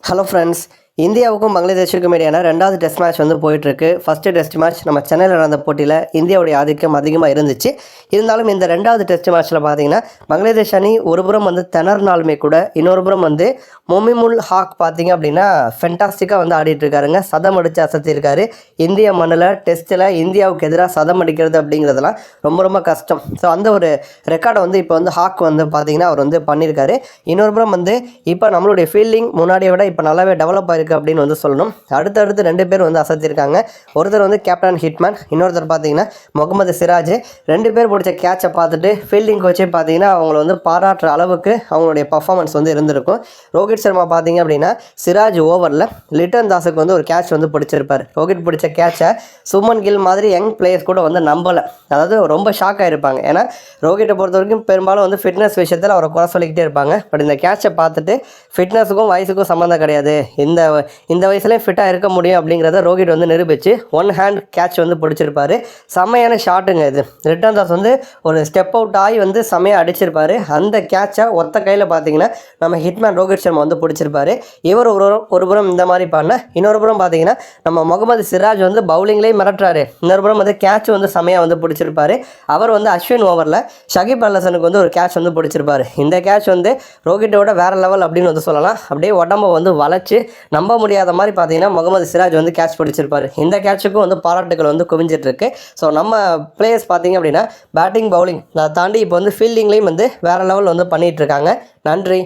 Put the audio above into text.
Hello friends இந்தியாவுக்கும் பங்களாதேஷிற்கும் இடையான ரெண்டாவது டெஸ்ட் மேட்ச் வந்து போயிட்டுருக்கு. ஃபஸ்ட்டு டெஸ்ட் மேட்ச் நம்ம சென்னையில் நடந்த போட்டியில் இந்தியாவுடைய ஆதிக்கம் அதிகமாக இருந்துச்சு. இருந்தாலும் இந்த ரெண்டாவது டெஸ்ட் மேட்ச்சில் பார்த்தீங்கன்னா பங்களாதேஷ் அணி ஒரு புறம் வந்து திணறினாலுமே கூட இன்னொரு புறம் வந்து மொமிமுல் ஹாக் பார்த்தீங்க அப்படின்னா ஃபென்டாஸ்டிக்காக வந்து ஆடிட்டு இருக்காருங்க. சதம் அடித்து அசத்திருக்காரு இந்திய மண்ணில் டெஸ்ட்டில் இந்தியாவுக்கு எதிராக சதம் அடிக்கிறது அப்படிங்கிறதெல்லாம் ரொம்ப ரொம்ப கஷ்டம். ஸோ அந்த ஒரு ரெக்கார்டை வந்து இப்போ வந்து ஹாக் வந்து பார்த்தீங்கன்னா அவர் வந்து பண்ணியிருக்காரு. இன்னொரு புறம் வந்து இப்போ நம்மளுடைய ஃபீல்டிங் முன்னாடியை விட இப்போ நல்லாவே டெவலப் ஆயிருக்கு. அப்படின்னு வந்து சொல்லணும். அடுத்தடுத்து ரெண்டு பேர் வந்து அசத்திருக்காங்க. ஒருத்தர் வந்து கேப்டன் ஹிட்மேன் இன்னொருத்தர் பார்த்தீங்கன்னா முகமது சிராஜ். ரெண்டு பேர் பிடிச்ச கேட்சை பார்த்துட்டு ஃபீல்டிங் கோச்சே பார்த்தீங்கன்னா அவங்கள வந்து பாராட்டுற அளவுக்கு அவங்களுடைய பர்ஃபார்மன்ஸ் வந்து இருந்திருக்கும். ரோஹித் சர்மா பார்த்தீங்க அப்படின்னா சிராஜ் ஓவரில் லிட்டன் தாஸுக்கு வந்து ஒரு கேட்ச் வந்து பிடிச்சிருப்பார். ரோஹித் பிடிச்ச கேட்சை சுமன் கில் மாதிரி யங் பிளேயர்ஸ் கூட வந்து நம்பலை. அதாவது ரொம்ப ஷாக் ஆகிருப்பாங்க ஏன்னா ரோஹிட்டை பொறுத்த வரைக்கும் பெரும்பாலும் வந்து ஃபிட்னஸ் விஷயத்தில் அவரை குறை சொல்லிக்கிட்டே இருப்பாங்க. பட் இந்த கேட்சை பார்த்துட்டு ஃபிட்னஸுக்கும் வயசுக்கும் சம்மந்தம் கிடையாது. இந்த இந்த வயசுலேயும் ஃபிட்டாக இருக்க முடியும் அப்படிங்கிறத ரோஹித் வந்து நிரூபித்து ஒன் ஹேண்ட் கேட்ச் வந்து பிடிச்சிருப்பாரு. செம்மையான ஷாட்டுங்க இது. ரிட்டன் தாஸ் வந்து ஒரு ஸ்டெப் அவுட் ஆகி வந்து செம்மையாக அடிச்சிருப்பாரு. அந்த கேட்சை ஒத்த கையில் பார்த்தீங்கன்னா நம்ம ஹிட்மேன் ரோஹித் சர்மா வந்து பிடிச்சிருப்பாரு. இவர் ஒரு புறம் ஒரு புறம் இந்த மாதிரி பண்ண இன்னொரு புறம் பார்த்தீங்கன்னா நம்ம முகமது சிராஜ் வந்து பவுலிங்லேயும் மிரட்டுறாரு. இன்னொரு புறம் வந்து கேட்ச் வந்து செம்மையாக வந்து பிடிச்சிருப்பாரு. அவர் வந்து அஸ்வின் ஓவரில் ஷகிப் அல்லசனுக்கு வந்து ஒரு கேட்ச் வந்து பிடிச்சிருப்பாரு. இந்த கேட்ச் வந்து ரோஹிட்டோட வேற லெவல் அப்படின்னு வந்து சொல்லலாம். அப்படியே உடம்ப வந்து வளைச்சு நம்ப முடியாத மாதிரி பார்த்தீங்கன்னா முகமது சிராஜ் வந்து கேட்ச் பிடிச்சிருப்பார். இந்த கேட்சுக்கும் வந்து பாராட்டுகள் வந்து குவிஞ்சிட்ருக்கு. ஸோ நம்ம பிளேயர்ஸ் பார்த்தீங்க அப்படின்னா பேட்டிங் பவுலிங் அதை தாண்டி இப்போ வந்து ஃபீல்டிங்லேயும் வந்து வேறு லெவல் வந்து பண்ணிகிட்ருக்காங்க இருக்காங்க நன்றி.